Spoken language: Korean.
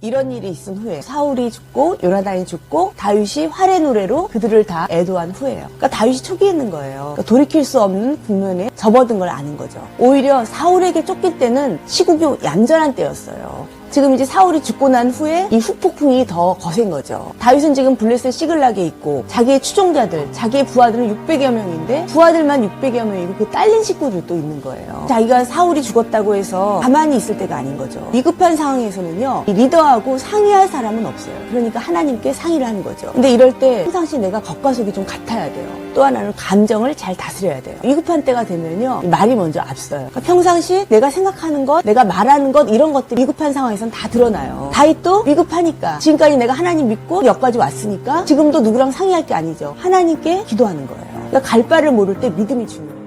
이런 일이 있은 후에 사울이 죽고 요나단이 죽고 다윗이 활의 노래로 그들을 다 애도한 후에요. 그러니까 다윗이 초기했는 거예요. 그러니까 돌이킬 수 없는 국면에 접어든 걸 아는 거죠. 오히려 사울에게 쫓길 때는 시국이 얌전한 때였어요. 지금 이제 사울이 죽고 난 후에 이 후폭풍이 더 거센 거죠. 다윗은 지금 블레셋 시글락에 있고 자기의 추종자들, 자기의 부하들은 600여 명인데 부하들만 600여 명이고 그 딸린 식구들도 있는 거예요. 자기가 사울이 죽었다고 해서 가만히 있을 때가 아닌 거죠. 위급한 상황에서는요, 이 리더하고 상의할 사람은 없어요. 그러니까 하나님께 상의를 하는 거죠. 근데 이럴 때 평상시 내가 겉과 속이 좀 같아야 돼요. 또 하나는 감정을 잘 다스려야 돼요. 위급한 때가 되면요, 말이 먼저 앞서요. 그러니까 평상시 내가 생각하는 것, 내가 말하는 것, 이런 것들이 위급한 상황에선 다 드러나요. 다윗도 위급하니까 지금까지 내가 하나님 믿고 여기까지 왔으니까 지금도 누구랑 상의할 게 아니죠. 하나님께 기도하는 거예요. 그러니까 갈 바를 모를 때 믿음이 중요해요.